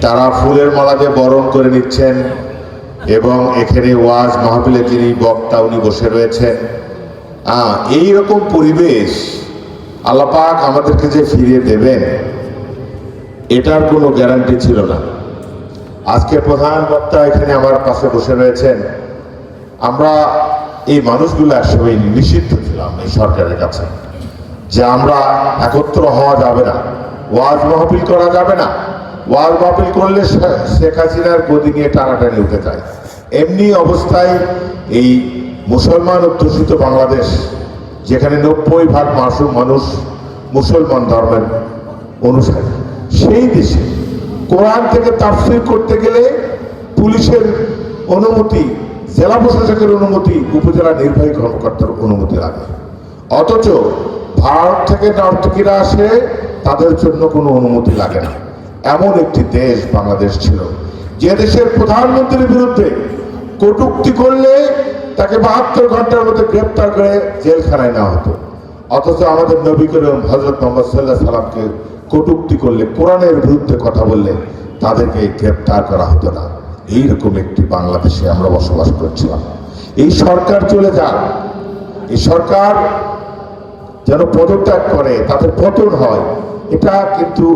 তারা ফুলের মালা দিয়ে বরণ করে নিচ্ছেন এবং এখানে ওয়াজ মাহফিলে যিনি বক্তা উনি বসে রয়েছেন। আহ, এই রকম পরিবেশ আল্লাপাক আমাদেরকে যে ফিরিয়ে দেবেন এটার কোনো গ্যারান্টি ছিল না। আজকে প্রধান বক্তা এখানে আমার পাশে বসে রয়েছেন। আমরা এই মানুষগুলো একসময় নিষিদ্ধ ছিলাম এই সরকারের কাছে যে আমরা একত্র হওয়া যাবে না ওয়াজ মাহফিল করা যাবে না। ওয়াজ মাহফিল করলে শেখ হাসিনার গদি নিয়ে টানাটানি উঠে যায় এমনি অবস্থায় এই মুসলমান অধ্যুষিত বাংলাদেশ, যেখানে নব্বই ভাগ মাসুম মানুষ মুসলমান ধর্মের অনুসারী, সেই দেশে কোরআন থেকে তাফসির করতে গেলে পুলিশের অনুমতি, জেলা প্রশাসকের অনুমতি, উপজেলা নির্বাহী কর্মকর্তার অনুমতি লাগে। অথচ ভারত থেকে নর্তকীরা আসে, তাদের জন্য কোনো অনুমতি লাগে না। এমন একটি দেশ বাংলাদেশ ছিল, যে দেশের প্রধানমন্ত্রীর বিরুদ্ধে কটুক্তি করলে তাকে বাহাত্তর ঘণ্টার মধ্যে গ্রেপ্তার করে জেলখানায় নেওয়া হতো। অথচ আমাদের নবী করিম হজরত মোহাম্মদ সাল্লাহ সাল্লামকে কটুক্তি করলে, কোরআনের বিরুদ্ধে কথা বললে তাদেরকে গ্রেপ্তার করা হতো না। এইরকম একটি বাংলাদেশে আমরা বসবাস করছিলাম। এই সরকার চলে যাক। এই সরকার যেন পদত্যাগ করে তাদের পতন হয়, এটা কিন্তু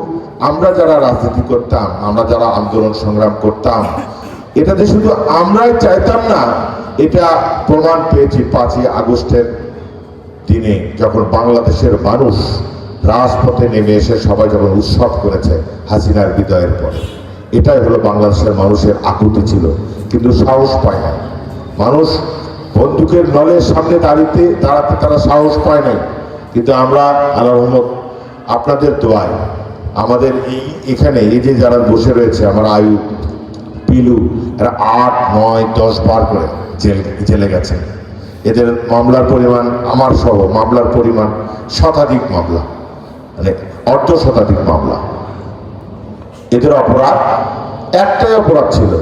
আমরা যারা রাজনীতি করতাম, আমরা যারা আন্দোলন সংগ্রাম করতাম এটাতে শুধু আমরাই চাইতাম না, এটা প্রমাণ পেয়েছি পাঁচই আগস্টের দিনে, যখন বাংলাদেশের মানুষ রাজপথে নেমে এসে সবাই যখন উৎসব করেছে হাসিনার বিদায়ের পরে। এটাই হলো বাংলাদেশের মানুষের আকুতি ছিল, কিন্তু সাহস পায় না মানুষ বন্দুকের নলের সামনে দাঁড়িতে দাঁড়াতে তারা সাহস পায় নাই। কিন্তু আমরা আল্লাহ আপনাদের দোয়ায় আমাদের এই, এখানে এই যে যারা বসে রয়েছে, আমার আয়ু, পিলু, এরা আট, নয়, দশ বার করে জেল, জেলে গেছে। এদের মামলার পরিমাণ আমার সহ, মামলার পরিমাণ শতাধিক মামলা। মানে অর্ধ শতাধিক মামলা। এদের অপরাধ, একটাই অপরাধ ছিল,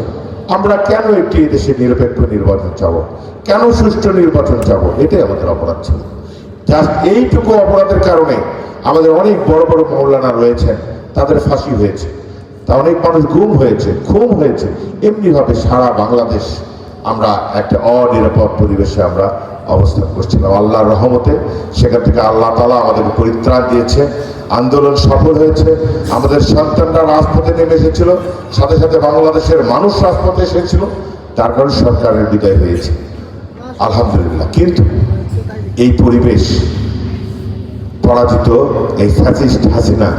আমরা কেন একটি দেশে নিরপেক্ষ নির্বাচন চাব? কেন সুষ্ঠু নির্বাচন চাব? এটাই আমাদের অপরাধ ছিল। জাস্ট এইটুকু অপরাধের কারণে আমাদের অনেক বড় বড় মৌলানা রয়েছেন, তাদের ফাঁসি হয়েছে, তা অনেক মানুষ গুম হয়েছে, খুন হয়েছে। এমনিভাবে সারা বাংলাদেশ আমরা একটা অনিরাপদ পরিবেশে আমরা অবস্থান করছিলাম আল্লাহর রহমতে সেখান থেকে আল্লাহ তালা আমাদের পরিত্রাণ দিয়েছে আন্দোলন সফল হয়েছে, আমাদের সন্তানরা রাজপথে নেমে এসেছিল, সাথে সাথে বাংলাদেশের মানুষ রাজপথে এসেছিল, তার কারণে সরকারের বিদায় হয়েছে। আলহামদুলিল্লাহ, কিন্তু এই পরিবেশ পরাজিত এই ফ্যাসিস্ট হাসিনা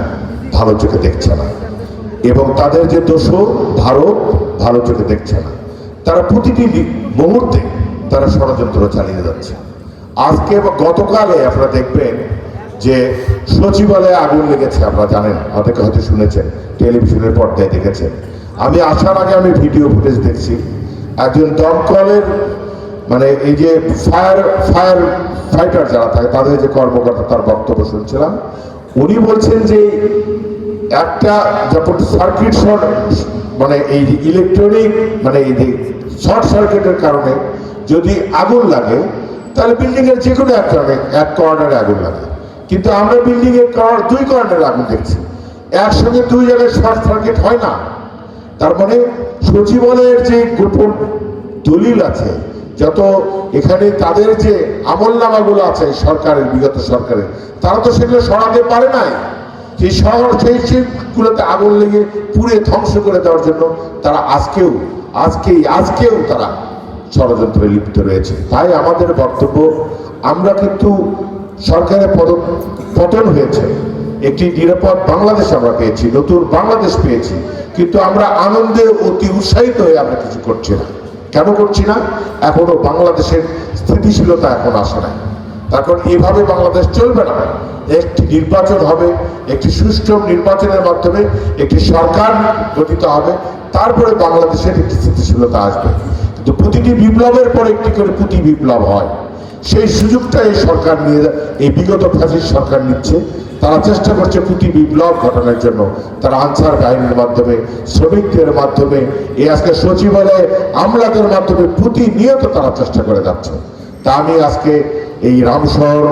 ভালো চোখে দেখছে না। এবং তাদের যে দোষর ভারত ভালো চোখে দেখছে না। তারা প্রতিটি মুহূর্তে তারা ষড়যন্ত্র চালিয়ে যাচ্ছে। আজকে বা গতকালে আপনারা দেখবেন যে সচিবালয়ে আগুন লেগেছে, আপনারা জানেন, অনেকে হয়তো শুনেছেন, টেলিভিশনের পর্দায় দেখেছেন। আমি আসার আগে আমি ভিডিও ফুটেজ দেখছি। একজন দমকলের মানে এই যে ফায়ার ফায়ার ফাইটার যারা থাকে, তাদের যে কর্মকর্তা তার বক্তব্য শুনছিলাম, উনি বলছেন যে একটা যখন সার্কিট শর্ট মানে এই যে ইলেকট্রনিক মানে এই যে শর্ট সার্কিটের কারণে যদি আগুন লাগে, তাহলে বিল্ডিং এর যে কোনো একটা এক কর্নারে আগুন লাগে। কিন্তু আমরা বিল্ডিং এর কর্নার দুই কর্নারে আগুন দেখছি। একসঙ্গে দুই জায়গায় শর্ট সার্কিট হয় না। তার মানে সচিবালয়ের যে গোপন দলিল আছে যত এখানে তাদের যে আমল নামাগুলো আছে সরকারের, বিগত সরকারের, তারা তো সেগুলো সরাতে পারে নাই। সেই শহর, সেই শিল্পগুলোতে আগুন লেগে পুড়ে ধ্বংস করে দেওয়ার জন্য তারা আজকেও, আজকেই, আজকেও তারা ষড়যন্ত্রে লিপ্ত রয়েছে। তাই আমাদের বক্তব্য, আমরা কিন্তু সরকারের পদ পতন হয়েছে। একটি নিরাপদ বাংলাদেশ আমরা পেয়েছি, নতুন বাংলাদেশ পেয়েছি। কিন্তু আমরা আনন্দে অতি উৎসাহিত হয়ে আমরা কিছু করছি না। কেন করছি না? এখনও বাংলাদেশের স্থিতিশীলতা এখন আসে নাই। তখন এইভাবে বাংলাদেশ চলবে না। একটি নির্বাচন হবে, একটি সুষ্ঠু নির্বাচনের মাধ্যমে একটি সরকার গঠিত হবে, তারপরে বাংলাদেশের একটি স্থিতিশীলতা আসবে। কিন্তু প্রতিটি বিপ্লবের পর একটি করে প্রতি বিপ্লব হয়। সেই সুযোগটা এই সরকার নিয়ে এই বিগত ফাঁসির সরকার নিচ্ছে। তারা চেষ্টা করছে প্রতি বিপ্লব ঘটানোর জন্য। তারা আনসার বাহিনীর মাধ্যমে, শ্রমিকদের মাধ্যমে, এই আজকে সচিবালয়ে আমলাদের মাধ্যমে প্রতিনিয়ত তারা চেষ্টা করে যাচ্ছে। তা আমি আজকে এই রামশহর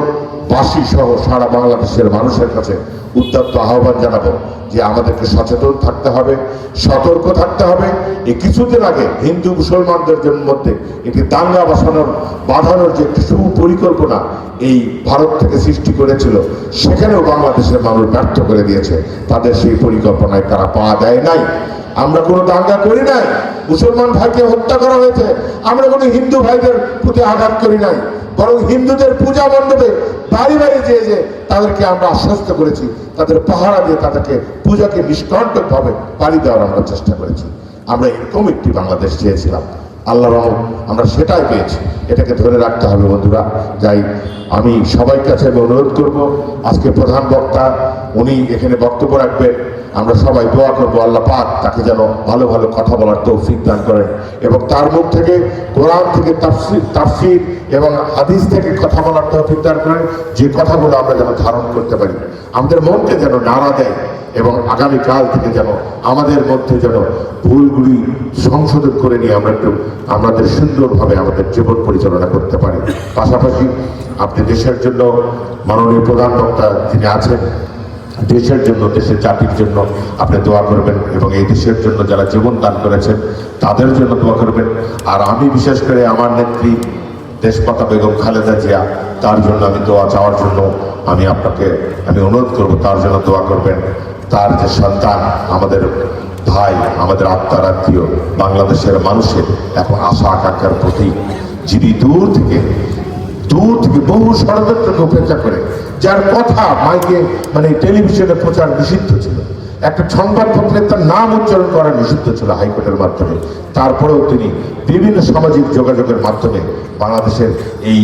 বাসী সহ সারা বাংলাদেশের মানুষের কাছে উদ্যত্ত আহ্বান জানাব যে আমাদেরকে সচেতন থাকতে হবে, সতর্ক থাকতে হবে। এই কিছুদিন আগে হিন্দু মুসলমানদের মধ্যে একটি দাঙ্গা বাসানোর, বাঁধানোর যে একটি সুপরিকল্পনা এই ভারত থেকে সৃষ্টি করেছিল, সেখানেও বাংলাদেশের মানুষ ব্যর্থ করে দিয়েছে। তাদের সেই পরিকল্পনায় তারা পা দেয় নাই। আমরা কোনো দাঙ্গা করি নাই। মুসলমান ভাইকে হত্যা করা হয়েছে। আমরা কোনো হিন্দু ভাইদের প্রতি আঘাত করি নাই। বরং হিন্দুদের পূজা মণ্ডপে বাড়ি বাড়ি যেয়ে যে তাদেরকে আমরা আশ্বস্ত করেছি। তাদের পাহারা দিয়ে তাদেরকে পূজাকে নিষ্কণ্টকভাবে পাড়ি দেওয়ার আমরা চেষ্টা করেছি। আমরা এরকম একটি বাংলাদেশ চেয়েছিলাম। আল্লাহ রহম আমরা সেটাই পেয়েছি। এটাকে ধরে রাখতে হবে বন্ধুরা। যাই, আমি সবাই কাছে অনুরোধ করব, আজকে প্রধান বক্তা উনি এখানে বক্তব্য রাখবেন। আমরা সবাই দোয়া করব আল্লাহ পাক তাকে যেন ভালো ভালো কথা বলার তৌফিক দান করেন। এবং তার মুখ থেকে কোরআন থেকে তাফসির এবং হাদিস থেকে কথা বলার তৌফিক দান করেন। যে কথাগুলো আমরা যেন ধারণ করতে পারি। আমাদের মনকে যেন নাড়া দেয় এবং আগামীকাল থেকে যেন আমাদের মধ্যে যেন ভুলগুলি সংশোধন করে নিয়ে আমরা একটু আমাদের সুন্দরভাবে আমাদের জীবন পরিচালনা করতে পারি। পাশাপাশি আপনি দেশের জন্য মাননীয় প্রধান বক্তা যিনি আছেন দেশের জন্য, দেশের জাতির জন্য আপনি দোয়া করবেন এবং এই দেশের জন্য যারা জীবন দান করেছেন, তাদের জন্য দোয়া করবেন। আর আমি বিশেষ করে আমার নেত্রী দেশপাতা বেগম খালেদা জিয়া, তার জন্য আমি দোয়া চাওয়ার জন্য আমি আপনাকে, আমি অনুরোধ করব, তার জন্য দোয়া করবেন। তার যে সন্তান, আমাদের ভাই, আমাদের আত্মার আত্মীয়, বাংলাদেশের মানুষের এখন আশা আকাঙ্ক্ষার প্রতীক যিনি দূর থেকে দূর থেকে বহু ষড়যন্ত্রকে উপেক্ষা করে, যার কথা মাইকে মানে টেলিভিশনে প্রচার নিষিদ্ধ ছিল। একটা সংবাদপত্রে তার নাম উচ্চারণ করা নিষিদ্ধ ছিল হাইকোর্টের মাধ্যমে। তারপরেও তিনি বিভিন্ন সামাজিক যোগাযোগের মাধ্যমে বাংলাদেশের এই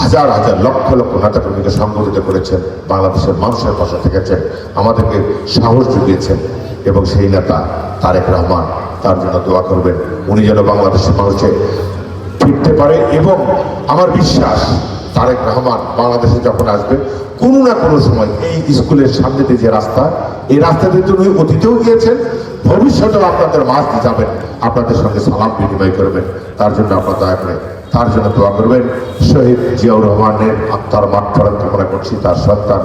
হাজার হাজার লক্ষ লক্ষ নেতাকর্মীকে সংগঠিত করেছেন, বাংলাদেশের মানুষের পাশে থেকেছেন, আমাদেরকে সাহস জুগিয়েছেন এবং সেই নেতা তারেক রহমান, তার জন্য দোয়া করবেন। উনি যেন বাংলাদেশের মানুষের ফিরতে পারে এবং আমার বিশ্বাস, তারেক রহমান বাংলাদেশে যখন আসবে, কোনো না কোনো সময় এই স্কুলের সামনে দিয়ে যে রাস্তা, এই রাস্তা দিয়ে উনি অতীতেও গিয়েছেন, ভবিষ্যতেও আপনাদের মাছ দিয়ে যাবেন। আপনাদের সঙ্গে সালাম বিনিময় করবেন। তার জন্য আপনার দয়া করে, তার জন্য দোয়া করবেন। শহীদ জিয়াউর রহমানের আত্মার মাঠ মাঠফরত কামনা করছি, তার সন্তান।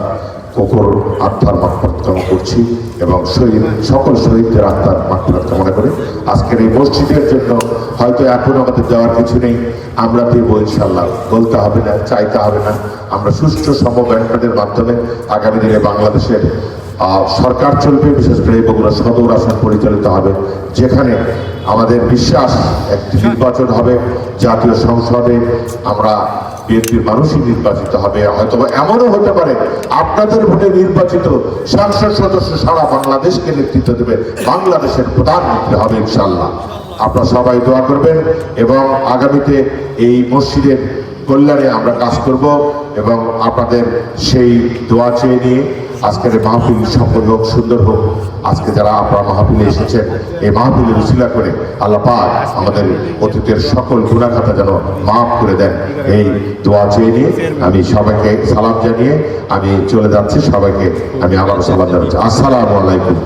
কুকুর আত্মার মাঠফরত কামনা করছি এবং শহীদ, সকল শহীদদের আত্মার মাঠফরত কামনা করে। আজকের এই মসজিদের জন্য হয়তো এখন আমাদের দেওয়ার কিছু নেই। আমরা দেব ইনশাল্লাহ বলতে হবে না, চাইতে হবে না। আমরা সুষ্ঠু সমব্যাংকের মাধ্যমে আগামী দিনে বাংলাদেশের সরকার চলবে, বিশেষ করে বগুড়া সদর আসন পরিচালিত হবে, যেখানে আমাদের বিশ্বাস একটি নির্বাচন হবে। জাতীয় সংসদে আমরা বিএনপির মানুষই নির্বাচিত হবে হয়তো এমনও হতে পারে আপনাদের ভোটে নির্বাচিত সংসদ সদস্য সারা বাংলাদেশকে নেতৃত্ব দেবে, বাংলাদেশের প্রধানমন্ত্রী হবে ইনশাল্লাহ আপনারা সবাই দোয়া করবেন এবং আগামীতে এই মসজিদের কল্যাণে আমরা কাজ করব এবং আপনাদের সেই দোয়া চেয়ে নিয়ে আজকের এই মাহফিল সকল হোক সুন্দর হোক। আজকে যারা আপনারা মাহফিলে এসেছেন, এই মাহফিলের উচিলা করে আল্লাহ পাক আমাদের অতীতের সকল গুণাখাতা যেন মাফ করে দেন। এই দোয়া চেয়ে নিয়ে আমি সবাইকে সালাম জানিয়ে আমি চলে যাচ্ছি। সবাইকে আমি আবার সালাম জানাচ্ছি। আসসালামু আলাইকুম।